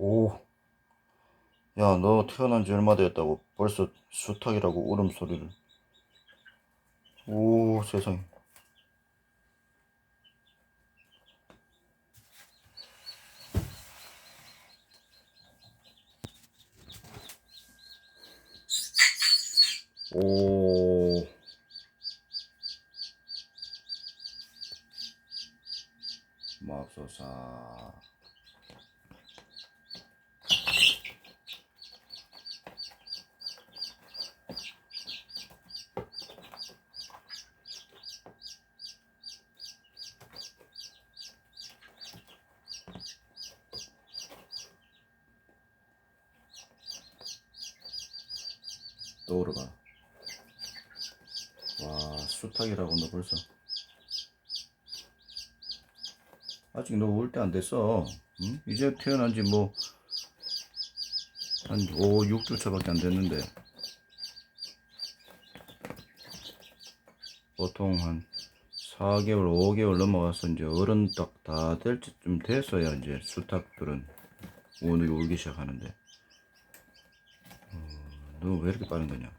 오. 야, 너 태어난 지 얼마 되었다고 벌써 수탉이라고 울음소리를. 오, 세상에. 오. 맙소사. 떠오르가. 와, 수탉이라고 너 벌써. 아직 너 올 때 안 됐어. 응? 이제 태어난 지 뭐, 한 5, 6주 차밖에 안 됐는데. 보통 한 4개월, 5개월 넘어가서 이제 어른 딱 다 될 때쯤 됐어야 이제 수탉들은 오늘 울기 시작하는데. 어, 너왜 이렇게 빠른 거냐?